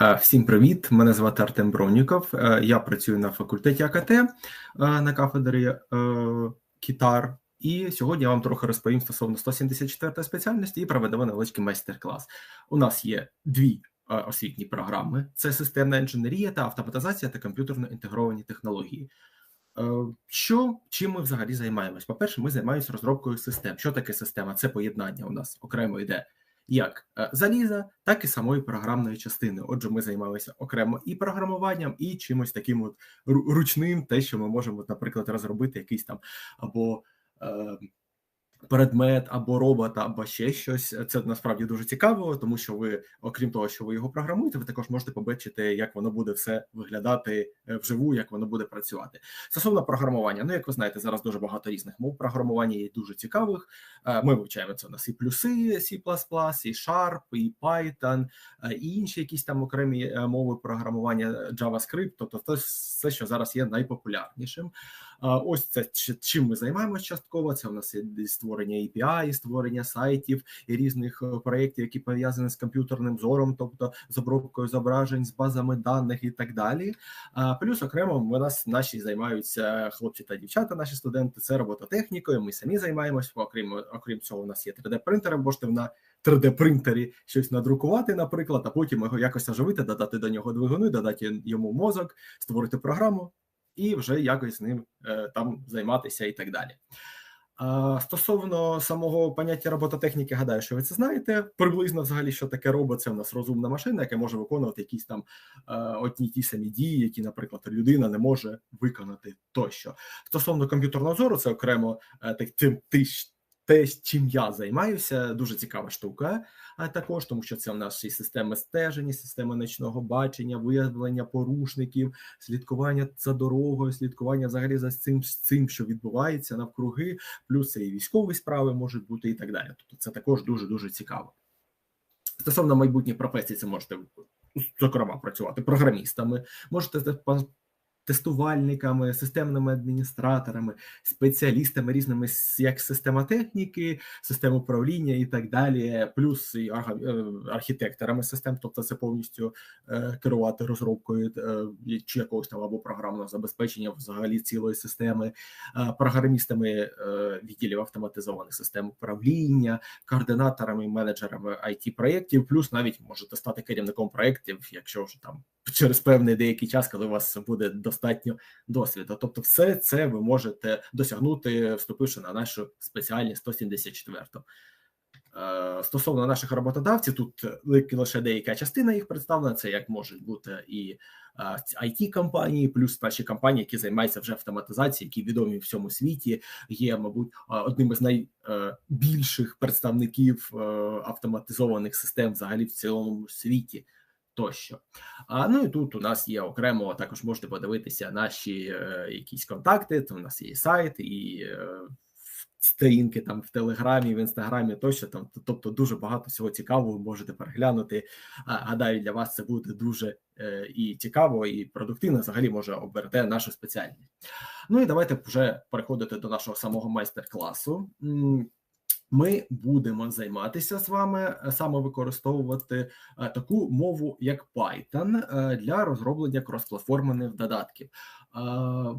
Е, всім привіт! Мене звати Артем Бронніков. Е, я працюю на факультеті АКТ е, на кафедрі Кітар. І сьогодні я вам трохи розповім стосовно 174 спеціальності і проведемо невеличкий майстер-клас. У нас є дві освітні програми: це системна інженерія та автоматизація та комп'ютерно інтегровані технології. Що чим ми взагалі займаємось? По перше, ми займаємося розробкою систем. Що таке система? Це поєднання у нас окремо йде як е, заліза, так і самої програмної частини. Отже, ми займалися окремо і програмуванням, і чимось таким от ручним, те, що ми можемо, наприклад, розробити якийсь там або. Предмет або робота, або ще щось. Це насправді дуже цікаво, тому що ви, окрім того, що ви його програмуєте, ви також можете побачити, як воно буде все виглядати е, вживу, як воно буде працювати. Стосовно програмування, ну як ви знаєте, зараз дуже багато різних мов програмування є дуже цікавих. Е, ми вивчаємо це у нас і плюси, C++, і Sharp, і Python, е, і інші якісь там окремі мови програмування JavaScript, тобто це все, що зараз є найпопулярнішим. Ось це чим ми займаємося частково. Це у нас є створення API, створення сайтів і різних е, проєктів, які пов'язані з комп'ютерним зором, тобто з обробкою зображень, з базами даних і так далі. Плюс окремо у нас наші займаються хлопці та дівчата, наші студенти. Це робототехнікою. Ми самі займаємося. Окрім окрім цього, у нас є 3D-принтери, можете на 3D-принтері щось надрукувати, наприклад, а потім його якось оживити, додати до нього двигуни, додати йому мозок, створити програму і вже якось з ним е, там займатися і так далі. Стосовно самого поняття робототехніки, гадаю, що ви це знаєте. Приблизно взагалі, що таке робот, це в нас розумна машина, яка може виконувати якісь там е, одні ті самі дії, які, наприклад, людина не може виконати тощо. Стосовно комп'ютерного зору, це окремо е, так, те, чим я займаюся, дуже цікава штука. А також тому, що це в нас і системи стеження, системи ночного бачення, виявлення порушників, слідкування за дорогою, слідкування взагалі за цим цим, що відбувається навкруги, плюс це і військові справи можуть бути, і так далі. Тобто, це також дуже дуже цікаво. Стосовно майбутніх професій, це можете зокрема працювати програмістами, можете тестувальниками, системними адміністраторами, спеціалістами різними як система техніки, систем управління і так далі, плюс і е, архітекторами систем, тобто це повністю е, керувати розробкою е, чи якогось там або програмного забезпечення взагалі цілої системи, програмістами відділів автоматизованих систем управління, координаторами, менеджерами it проєктів, плюс навіть можете стати керівником проєктів, якщо вже там через певний деякий час, коли у вас буде достатньо досвіду. Тобто, все це ви можете досягнути, вступивши на нашу спеціальність 174. Е, стосовно наших роботодавців, тут лише деяка частина їх представлена. Це як можуть бути і it компанії, плюс наші компанії, які займаються вже автоматизацією, які відомі в всьому світі, є, мабуть, одним із найбільших представників е, автоматизованих систем взагалі в цілому світі тощо. А ну і тут у нас є окремо, також можете подивитися наші е, якісь контакти. То у нас є сайт і е, сторінки там в Телеграмі, в інстаграмі тощо там, тобто дуже багато всього цікавого можете переглянути. А, гадаю, для вас це буде дуже е, і цікаво, і продуктивно. Взагалі може оберете нашу спеціальність. Ну і давайте вже переходити до нашого самого майстер-класу ми будемо займатися з вами е, саме використовувати е, таку мову, як Python, е, для розроблення кросплатформених додатків.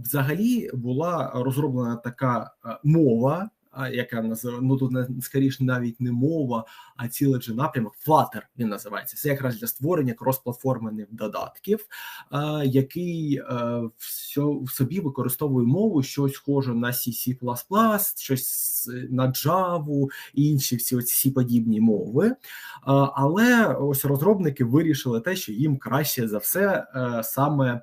Взагалі була розроблена така мова яка називає, ну тут не скоріше навіть не мова, а цілий же напрямок. Flutter він називається. Це якраз для створення кросплатформених додатків, який в собі використовує мову, щось схоже на C++, щось на Java і інші всі ці подібні мови. Але ось розробники вирішили те, що їм краще за все е, саме.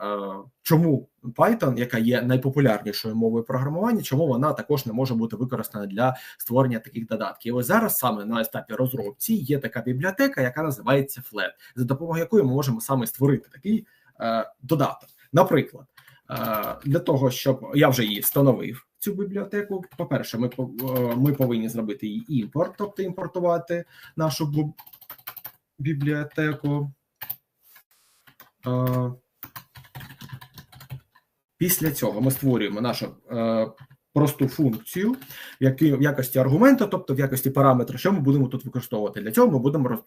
Е, чому Python, яка є найпопулярнішою мовою програмування, чому вона також не може бути використана для створення таких додатків? І ось зараз саме на етапі розробці є така бібліотека, яка називається Flat, за допомогою якої ми можемо саме створити такий е, додаток. Наприклад, е, для того, щоб я вже її встановив. Цю бібліотеку, по-перше, ми ми повинні зробити її імпорт, тобто імпортувати нашу бібліотеку. Після цього ми створюємо нашу е, просту функцію які, в якості аргументу, тобто в якості параметра, що ми будемо тут використовувати. Для цього ми будемо роз,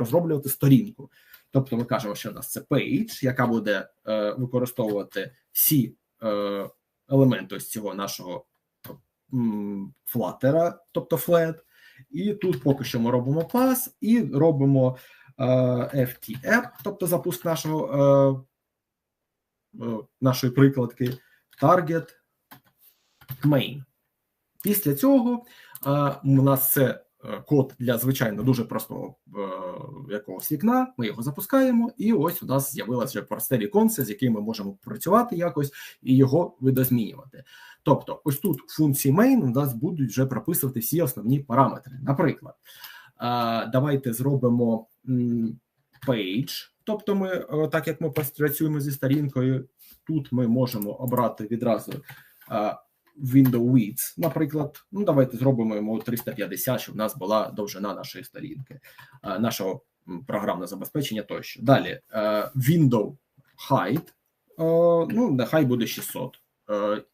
розроблювати сторінку. Тобто ми кажемо, що у нас це page, яка буде е, використовувати всі е, елементи ось цього нашого флатера, тобто flat. І тут поки що ми робимо пас і робимо е, FT-app, тобто запуск нашого е, нашої прикладки target main. Після цього е, у нас це Е, код для звичайно дуже простого е, якогось вікна. Ми його запускаємо, і ось у нас з'явилося вже просте віконце, з яким ми можемо працювати якось і його видозмінювати. Тобто, ось тут в функції main у нас будуть вже прописувати всі основні параметри. Наприклад, е, давайте зробимо page, тобто ми, так як ми працюємо зі сторінкою, тут ми можемо обрати відразу window width, наприклад, ну давайте зробимо йому 350, щоб в нас була довжина нашої сторінки, е, нашого програмного забезпечення тощо. Далі е, window height, е, ну нехай буде 600.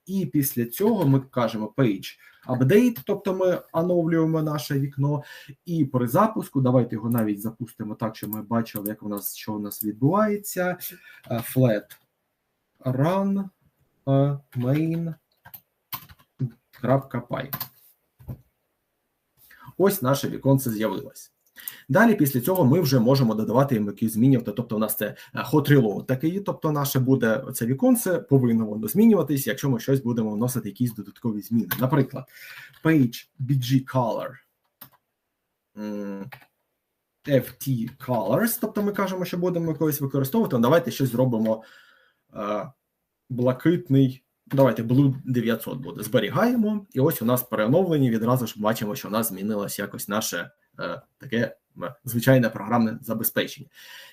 І після цього ми кажемо page update, тобто ми оновлюємо наше вікно. І при запуску давайте його навіть запустимо так, щоб ми бачили, як у нас що у нас відбувається. Flat run main Py. Ось наше віконце з'явилось. Далі, після цього, ми вже можемо додавати їм якісь змінювати. Тобто, у нас це е, hot reload такий, тобто, наше буде це віконце, повинно воно змінюватись, якщо ми щось будемо вносити якісь додаткові зміни. Наприклад, page BG color FT colors, тобто ми кажемо, що будемо когось використовувати. Давайте щось зробимо е, блакитний Давайте Blue 900 буде. Зберігаємо, і ось у нас переоновлені. Відразу ж бачимо, що у нас змінилось якось наше таке е, звичайне програмне забезпечення.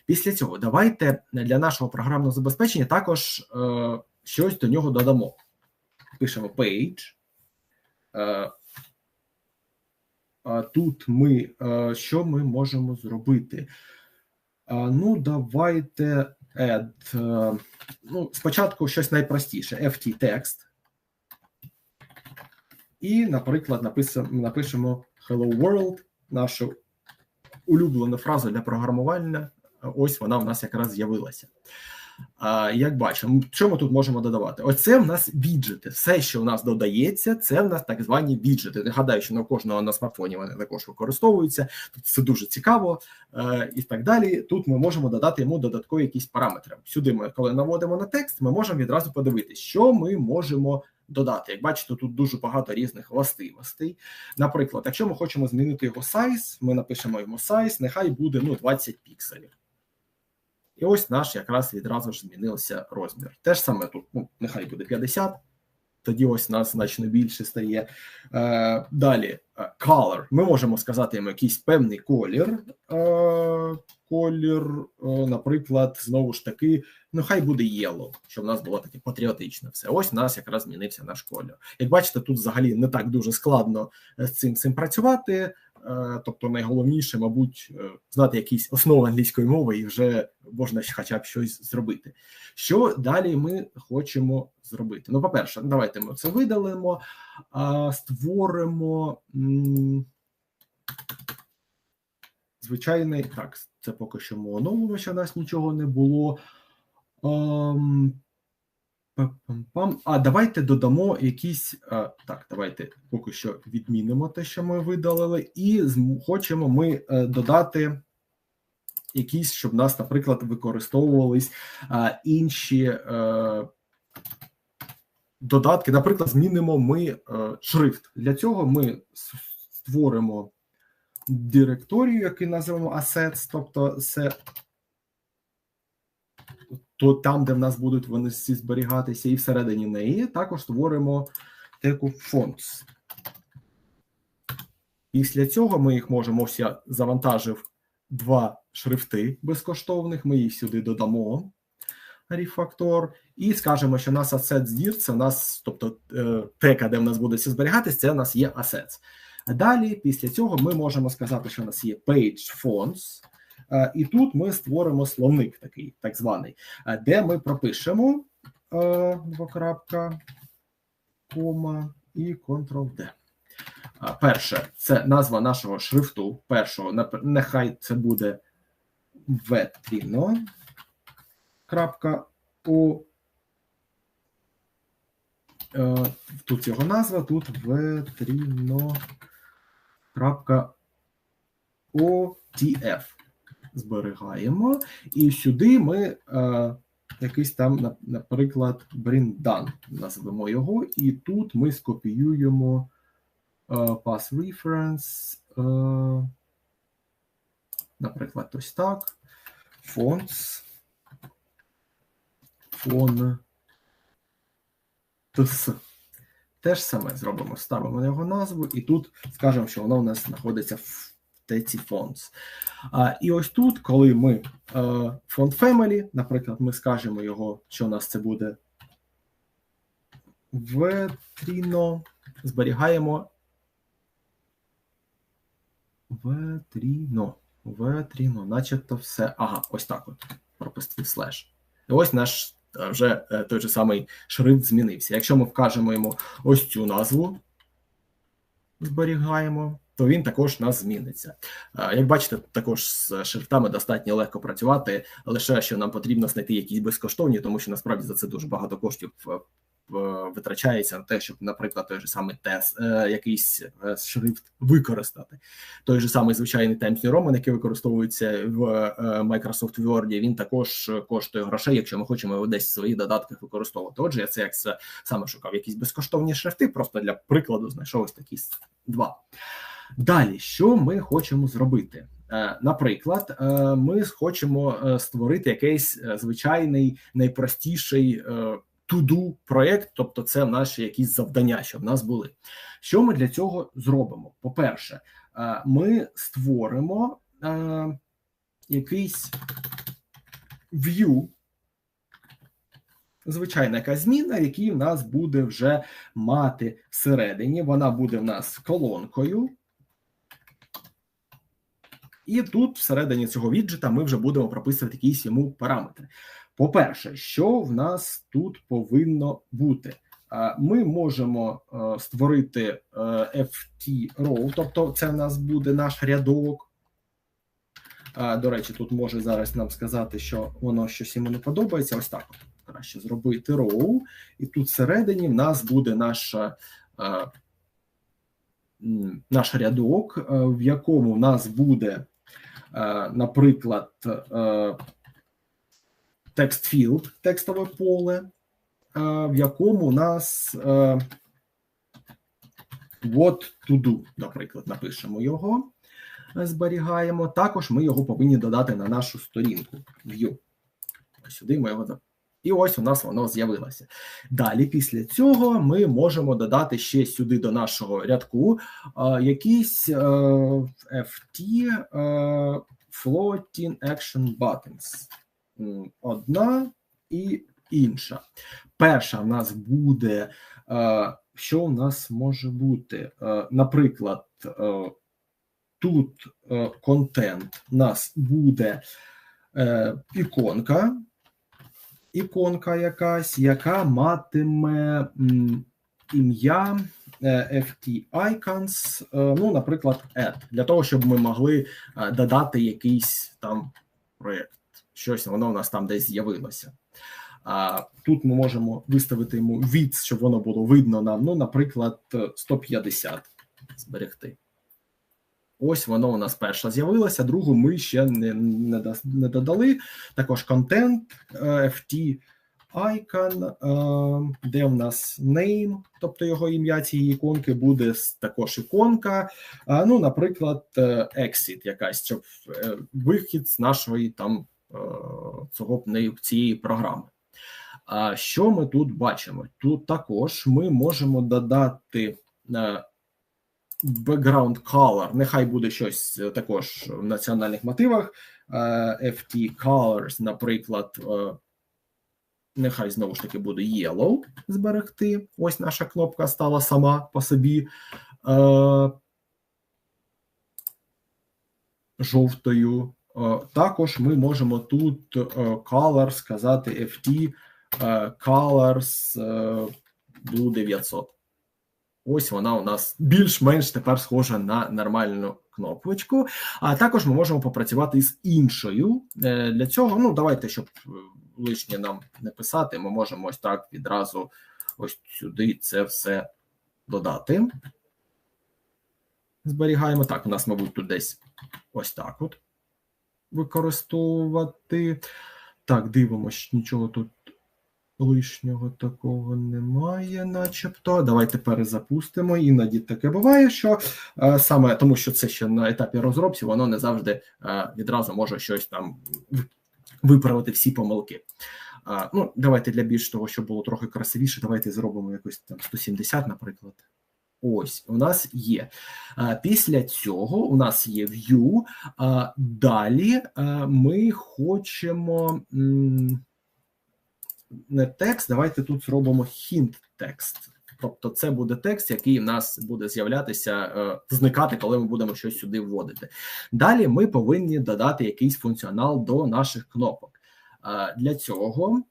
Після цього давайте для нашого програмного забезпечення також е, щось до нього додамо. Пишемо page. Е, тут ми е, що ми можемо зробити? Ну, давайте add, е, ну, спочатку щось найпростіше: FT текст. І, наприклад, напишемо Hello World, нашу улюблену фразу для програмування. Ось вона в нас якраз з'явилася. Як бачимо, що ми тут можемо додавати? Оце в нас віджити. Все, що в нас додається, це в нас так звані віджити. Нагадаю, що на кожного на смартфоні вони також використовуються. Тут це дуже цікаво е, і так далі. Тут ми можемо додати йому додаткові якісь параметри. Сюди ми, коли наводимо на текст, ми можемо відразу подивитися, що ми можемо додати. Як бачите, тут дуже багато різних властивостей. Наприклад, якщо ми хочемо змінити його сайз, ми напишемо йому сайз, нехай буде ну 20 пікселів. І ось наш якраз відразу ж змінився розмір. Те ж саме тут, ну, нехай буде 50, тоді ось нас значно більше стає. Е, Далі е, color. Ми можемо сказати йому якийсь певний колір. Е, Колір, е, наприклад, знову ж таки, ну хай буде yellow, щоб в нас було таке патріотичне все. Ось у нас якраз змінився наш колір. Як бачите, тут взагалі не так дуже складно з цим цим працювати. Е, тобто, найголовніше, мабуть, е, знати якісь основи англійської мови і вже можна хоча б щось зробити. Що далі ми хочемо зробити? Ну, по-перше, давайте ми це видалимо, створимо звичайний так, це поки що що у нас нічого не було. Ем, а давайте додамо якісь. Так, давайте поки що відмінимо те, що ми видалили, і хочемо ми е, додати якісь, щоб нас, наприклад, використовувались інші е, додатки. Наприклад, змінимо ми е, шрифт. Для цього ми створимо директорію, який називаємо assets, тобто це то там, де в нас будуть вони зберігатися, і всередині неї також створимо теку fonts. Після цього ми їх можемо ось я завантажив два шрифти безкоштовних. Ми їх сюди додамо. Рефактор, і скажемо, що у нас asset dir, це у нас, тобто е, тека, де в нас буде все зберігатися, це у нас є assets. Далі, після цього, ми можемо сказати, що у нас є page fonts. Е, і тут ми створимо словник такий, так званий, е, де ми пропишемо е, двокрапка, кома і Ctrl-D. Перше, це назва нашого шрифту. Першого, нехай це буде vetrino. Крапка о е, тут його назва, тут vetrino. Зберігаємо. І сюди ми е, якийсь там, наприклад, бріндан назвемо його, і тут ми скопіюємо е, pass reference, е, наприклад, ось так. Fonts. Фон. Те ж саме зробимо, ставимо його назву, і тут скажемо, що воно у нас знаходиться в теці fonts. А, І ось тут, коли ми font family, наприклад, ми скажемо його, що у нас це буде Vetrino, зберігаємо Vetrino, Vetrino, начебто все. Ага, ось так от пропустив слеш. І ось наш вже той же самий шрифт змінився. Якщо ми вкажемо йому ось цю назву, зберігаємо то він також у нас зміниться. Як бачите, також з шрифтами достатньо легко працювати, лише що нам потрібно знайти якісь безкоштовні, тому що насправді за це дуже багато коштів е, витрачається на те, щоб, наприклад, той же самий тес, е, якийсь е, шрифт використати. Той же самий звичайний Times New Roman, який використовується в Microsoft Word, він також коштує грошей, якщо ми хочемо його десь в своїх додатках використовувати. Отже, я це як саме шукав якісь безкоштовні шрифти, просто для прикладу знайшов ось такі два. Далі, що ми хочемо зробити? Е, наприклад, е, ми хочемо е, створити якийсь звичайний найпростіший туду проєкт, тобто це наші якісь завдання, що в нас були. Що ми для цього зробимо? По-перше, ми створимо якийсь view, звичайна якась зміна, який в нас буде вже мати всередині. Вона буде в нас колонкою. І тут, всередині цього віджита, ми вже будемо прописувати якісь йому параметри. По-перше, що в нас тут повинно бути? Ми можемо е, створити е, FT row, тобто це в нас буде наш рядок. До речі, тут може зараз нам сказати, що воно щось йому не подобається. Ось так. Краще зробити row. І тут всередині в нас буде наша. Е, наш рядок, в якому в нас буде Е, наприклад, текст field, текстове поле, е, в якому у нас е, what to do, наприклад, напишемо його, зберігаємо. Також ми його повинні додати на нашу сторінку view. Сюди ми його і ось у нас воно з'явилося. Далі, після цього, ми можемо додати ще сюди до нашого рядку е, якісь е, FT е, Floating Action Buttons. Одна і інша. Перша в нас буде, е, що у нас може бути? Е, наприклад, е, тут е, контент у нас буде е, іконка іконка якась, яка матиме ім'я е, FT Icons, е, ну, наприклад, add, для того, щоб ми могли е, додати якийсь там проєкт. Щось воно у нас там десь з'явилося. А тут ми можемо виставити йому від, щоб воно було видно нам, ну, наприклад, 150 зберегти. Ось воно у нас перша з'явилося, другу ми ще не не, не додали. Також контент е, FT Icon, е, де в нас name, тобто його ім'я цієї іконки буде також іконка. Ну, наприклад, е, exit якась, щоб вихід з нашої там цього цієї програми. Що ми тут бачимо? Тут також ми можемо додати background color, нехай буде щось е, також в національних мотивах. Е, FT Colors, наприклад, е, нехай знову ж таки буде yellow зберегти. Ось наша кнопка стала сама по собі. Жовтою. Також ми можемо тут color сказати FT Colors Blue 900. Ось вона у нас більш-менш тепер схожа на нормальну кнопочку. А також ми можемо попрацювати з іншою. Е, для цього, ну давайте, щоб е, лишнє нам не писати, ми можемо ось так відразу ось сюди це все додати. Зберігаємо. Так, у нас, мабуть, тут десь ось так от використовувати. Так, дивимось, нічого тут лишнього такого немає, начебто. Давайте перезапустимо. Іноді таке буває, що е, саме тому, що це ще на етапі розробці, воно не завжди е, відразу може щось там виправити всі помилки. Е, ну, Давайте для більш того, щоб було трохи красивіше, давайте зробимо якось там 170, наприклад. Ось у нас є. Після цього у нас є view. Далі ми хочемо не текст. Давайте тут зробимо hint текст. Тобто, це буде текст, який в нас буде з'являтися, е, зникати, коли ми будемо щось сюди вводити. Далі ми повинні додати якийсь функціонал до наших кнопок. Для цього.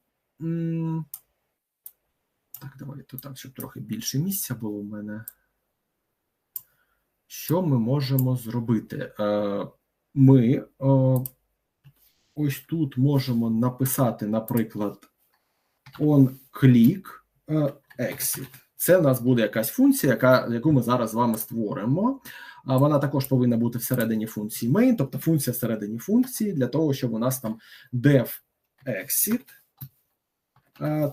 Так, давайте так, щоб трохи більше місця було у мене. Що ми можемо зробити? Е, ми е, ось тут можемо написати, наприклад, on click е, exit. Це в нас буде якась функція, яка, яку ми зараз з вами створимо. А вона також повинна бути всередині функції main, тобто функція всередині функції, для того, щоб у нас там def exit.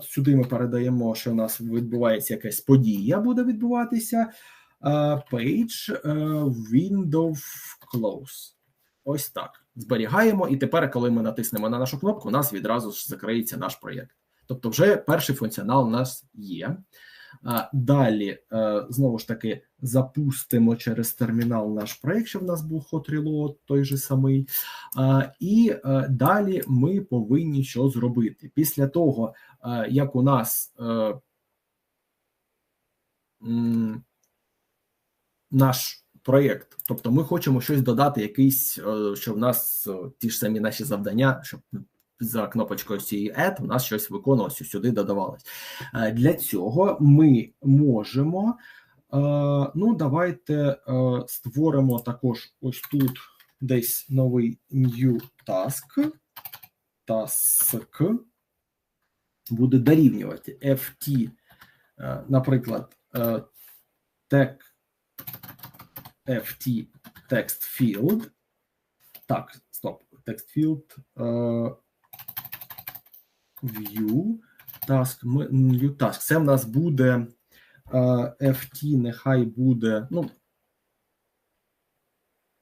Сюди ми передаємо, що у нас відбувається якась подія, буде відбуватися. Page window close. Ось так. Зберігаємо. І тепер, коли ми натиснемо на нашу кнопку, у нас відразу ж закриється наш проєкт. Тобто, вже перший функціонал у нас є. Далі, е, знову ж таки, запустимо через термінал наш проєкт, щоб в нас був hot reload, той же самий. І е, далі ми повинні що зробити. Після того, е, як у нас наш проєкт, тобто ми хочемо щось додати, якийсь, що в нас ті ж самі наші завдання, щоб за кнопочкою цієї Add у нас щось виконувалося, сюди додавалось. Е, для цього ми можемо. Е, ну, давайте е, створимо також ось тут десь новий new task. Task буде дорівнювати FT, наприклад, tag FT text field. Так, стоп, text field view task, new task. Це в нас буде FT, нехай буде, ну,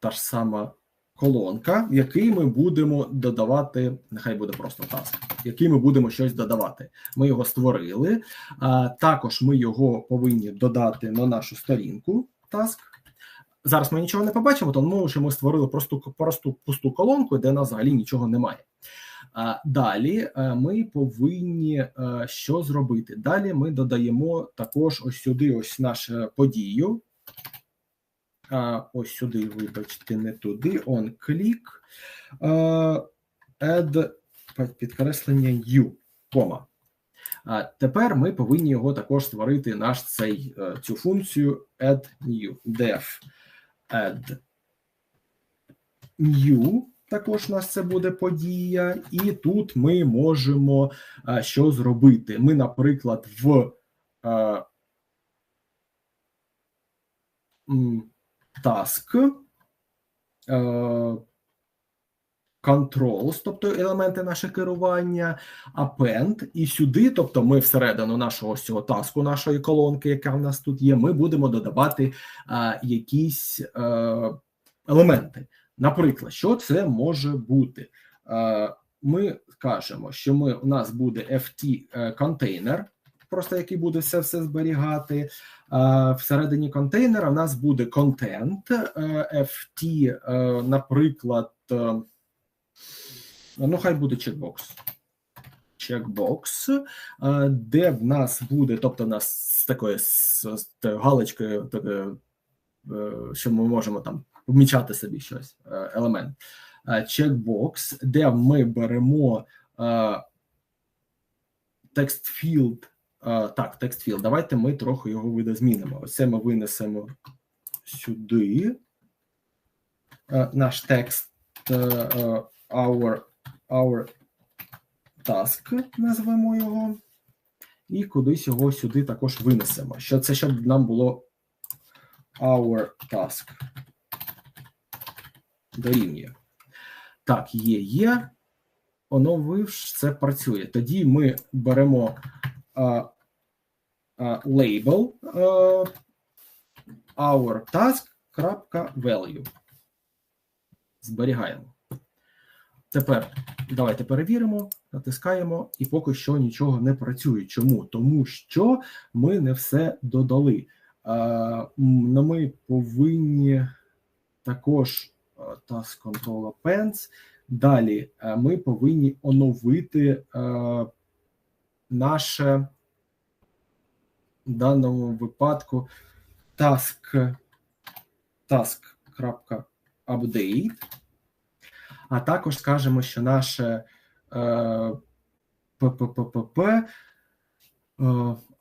та ж сама колонка, в який ми будемо додавати, нехай буде просто task, який ми будемо щось додавати. Ми його створили. А, Також ми його повинні додати на нашу сторінку task. Зараз ми нічого не побачимо, тому що ми створили просто, просто пусту колонку, де нас взагалі нічого немає. Далі е, ми повинні е, що зробити? Далі ми додаємо також ось сюди ось нашу подію. Ось сюди, вибачте, не туди. On click, add підкреслення U, кома. Тепер ми повинні його також створити наш цей е, цю функцію add new def add new також у нас це буде подія, і тут ми можемо а, що зробити. Ми, наприклад, в а, task controls, тобто елементи наше керування, append, і сюди, тобто ми всередину нашого цього таску, нашої колонки, яка в нас тут є, ми будемо додавати а, якісь а, елементи. Наприклад, що це може бути? Ми кажемо, що ми у нас буде FT е, контейнер, просто який буде все все зберігати. Всередині контейнера у нас буде контент е, FT, е, наприклад, ну хай буде чекбокс. Чекбокс, де в нас буде, тобто в нас з такою галочкою, що ми можемо там вмічати собі щось, е, елемент. Чекбокс, де ми беремо текст філд так, текст field. Давайте ми трохи його видозмінимо. Ось це ми винесемо сюди. Наш текст е, е, our, our task, назвемо його. І кудись його сюди також винесемо. Що це, щоб нам було our task. Дорівнює. Так, є, є. Оновивш, це працює. Тоді ми беремо а, а, label а, our task.value. Зберігаємо. Тепер давайте перевіримо, натискаємо, і поки що нічого не працює. Чому? Тому що ми не все додали. А, Ми повинні також task control appends. Далі ми повинні оновити наше в даному випадку task task.update, а також скажемо, що наше е, ПППП е,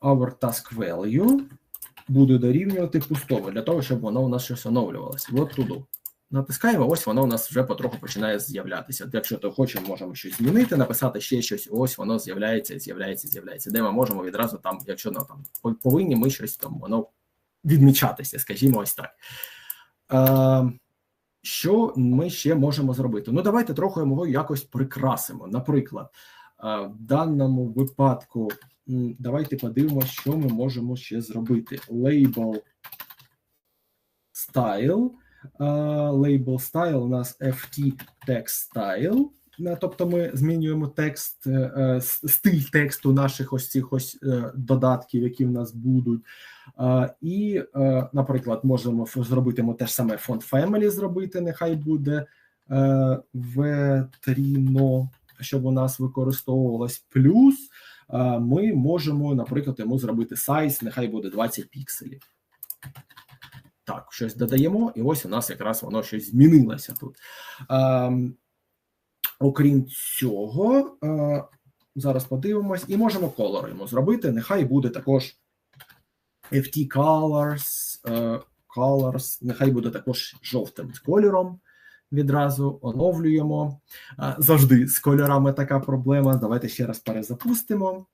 our task value буде дорівнювати пустому для того, щоб воно у нас щось оновлювалося. От туди. Натискаємо, ось воно у нас вже потроху починає з'являтися. Якщо то хочемо, можемо щось змінити, написати ще щось, ось воно з'являється, з'являється, з'являється. Де ми можемо відразу там, якщо ну, там повинні ми щось там воно відмічатися, скажімо, ось так. Е, що ми ще можемо зробити? Ну, давайте трохи його якось прикрасимо. Наприклад, е, в даному випадку, давайте подивимося, що ми можемо ще зробити. Label style. Label style у нас FT text style. Тобто ми змінюємо текст, е, е, стиль тексту наших ось цих ось е, додатків, які в нас будуть. І, наприклад, можемо зробити ми те ж саме font family зробити, нехай буде Vetrino, щоб у нас використовувалось. Плюс ми можемо, наприклад, йому зробити size, нехай буде 20 пікселів. Так, щось додаємо, і ось у нас якраз воно щось змінилося тут. Ем, окрім цього, е, зараз подивимось, і можемо колор йому зробити. Нехай буде також FT Colors, е, Colors, нехай буде також жовтим кольором. Відразу оновлюємо. Е, Завжди з кольорами така проблема. Давайте ще раз перезапустимо.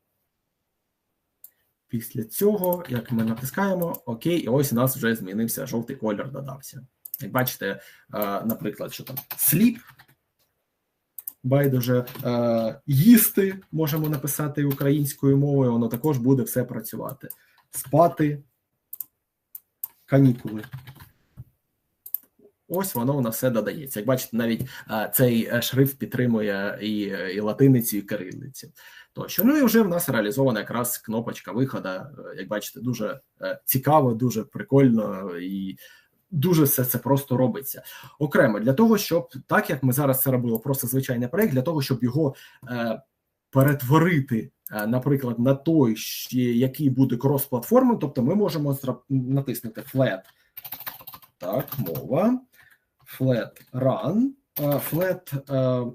Після цього, як ми натискаємо, окей, і ось у нас вже змінився жовтий кольор, додався. Як бачите, е, наприклад, що там сліп, байдуже е, їсти можемо написати українською мовою, воно також буде все працювати. Спати, канікули. Ось воно у нас все додається. Як бачите, навіть е, цей е, шрифт підтримує і, і латиницю, і кирилицю. Тощо. Ну і вже в нас реалізована якраз кнопочка виходу. Е, Як бачите, дуже цікаво, дуже прикольно і дуже все це просто робиться. Окремо для того, щоб так як ми зараз це робили, просто звичайний проект, для того, щоб його е, перетворити, наприклад, на той, який буде крос-платформою, тобто ми можемо натиснути flat, так, мова, flat run, е, flat е,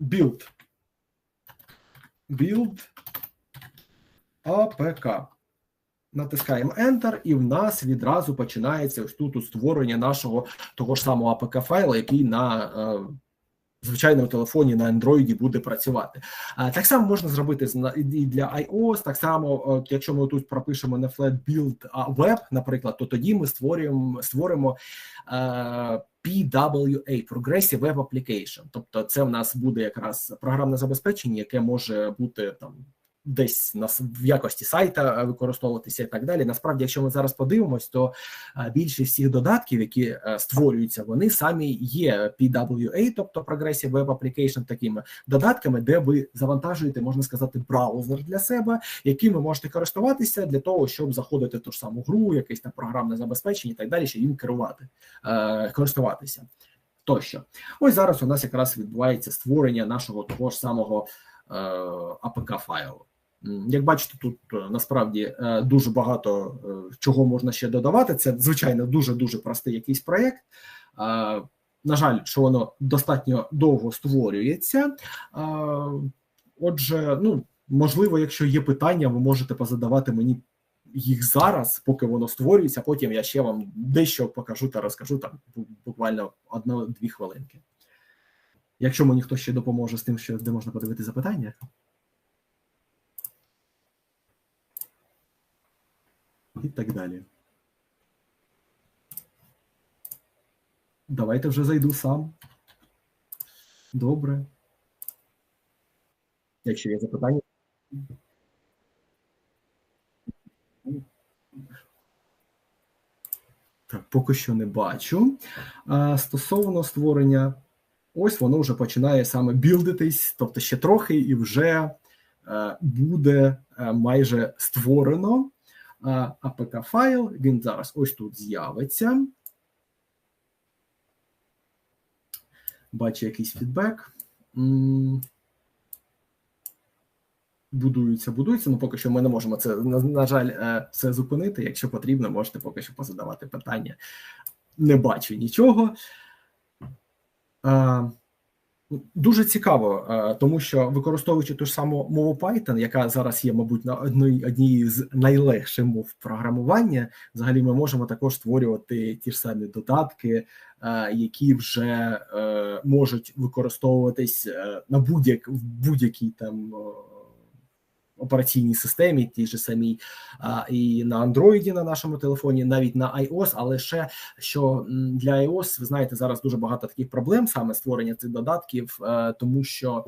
build, build APK. Натискаємо Enter, і в нас відразу починається ось тут створення нашого того ж самого APK файла, який на е, звичайному телефоні на Android буде працювати. Так само можна зробити і для iOS. Так само, якщо ми тут пропишемо не flat build, web, наприклад, то тоді ми створюємо створимо е, PWA Progressive Web Application. Тобто, це в нас буде якраз програмне забезпечення, яке може бути там десь на в якості сайта е, використовуватися і так далі. Насправді, якщо ми зараз подивимось, то е, більшість всіх додатків, які е, створюються, вони самі є PWA, тобто Progressive Web Application, такими додатками, де ви завантажуєте, можна сказати, браузер для себе, яким ви можете користуватися для того, щоб заходити в ту ж саму гру, якесь там програмне забезпечення і так далі, щоб їм керувати, користуватися. Тощо, ось зараз у нас якраз відбувається створення нашого того ж самого е, файлу. Як бачите, тут е, насправді е, дуже багато е, чого можна ще додавати. Це звичайно дуже дуже простий якийсь проєкт. На жаль, що воно достатньо довго створюється. Отже, ну можливо, якщо є питання, ви можете позадавати мені їх зараз, поки воно створюється. Потім я ще вам дещо покажу та розкажу там буквально одну-дві хвилинки. Якщо мені хтось ще допоможе з тим, що де можна подивити запитання. І так далі. Давайте вже зайду сам. Добре. Якщо є запитання. Так, поки що не бачу. А, Стосовно створення, ось воно вже починає саме білдитись, тобто ще трохи, і вже а, буде а, майже створено apk файл. Він зараз ось тут з'явиться. Бачу якийсь фідбек. Будуються, будуються. Ну, поки що ми не можемо це, на, на жаль, е, все зупинити. Якщо потрібно, можете поки що позадавати питання. Не бачу нічого. Дуже цікаво, е, тому що використовуючи ту ж саму мову Python, яка зараз є, мабуть, на одній з найлегших мов програмування, взагалі ми можемо також створювати ті ж самі додатки, е, які вже е, можуть використовуватись на будь-як в будь-якій там операційній системі, ті ж самій і на Android на нашому телефоні, навіть на iOS, але ще що для iOS, ви знаєте, зараз дуже багато таких проблем саме створення цих додатків, е, тому що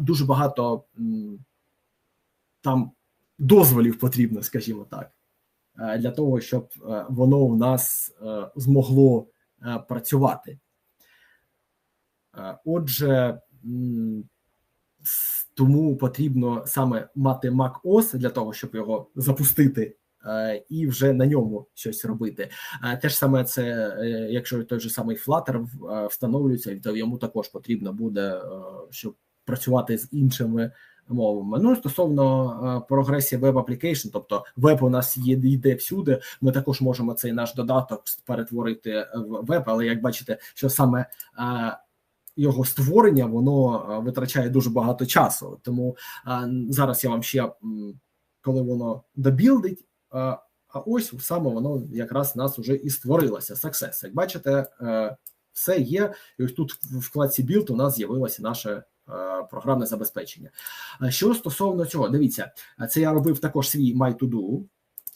дуже багато там дозволів потрібно, скажімо так, е, для того, щоб е, воно у нас змогло працювати. Отже, тому потрібно саме мати Mac OS для того, щоб його запустити. Е, і вже на ньому щось робити. Е, те ж саме це, е, якщо той же самий Flutter встановлюється, то йому також потрібно буде, щоб працювати з іншими мовами. Ну стосовно прогресії веб application, тобто веб у нас є йде всюди. Ми також можемо цей наш додаток перетворити в веб, але як бачите, що саме його створення воно витрачає дуже багато часу. Тому зараз я вам ще коли воно добілдить. А ось саме воно якраз у нас вже і створилося. Success. Як бачите, е, все є. І ось тут в вкладці Build у нас з'явилося наше е, програмне забезпечення. Що стосовно цього, дивіться, це я робив також свій MyToDo,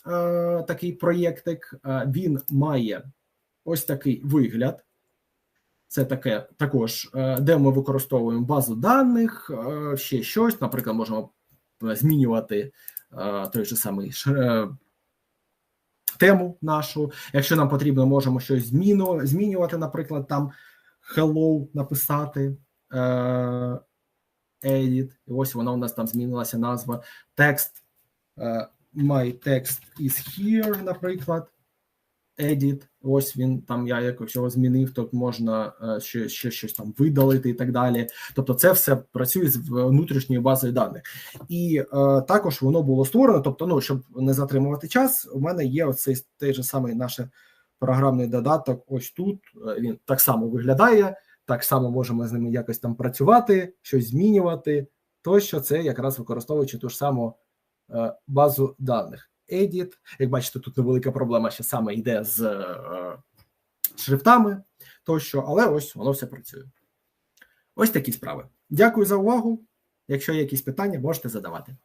е, такий проєктик. Він має ось такий вигляд. Це таке також, е, де ми використовуємо базу даних, е, ще щось. Наприклад, можемо змінювати е, той же самий тему нашу. Якщо нам потрібно, можемо щось змінювати, наприклад, там hello написати. Edit, і ось вона у нас там змінилася назва. Текст. My text is here, наприклад edit, ось він там. Я якось його змінив, то можна е, ще ще щось там видалити і так далі. Тобто, це все працює з внутрішньою базою даних, і е, також воно було створено. Тобто, ну щоб не затримувати час, у мене є оцей той же самий наш програмний додаток. Ось тут е, він так само виглядає. Так само можемо з ними якось там працювати, щось змінювати. Тощо це якраз використовуючи ту ж саму е, базу даних. Edit. Як бачите, тут невелика проблема ще саме йде з е, шрифтами тощо, але ось воно все працює. Ось такі справи. Дякую за увагу. Якщо є якісь питання, можете задавати.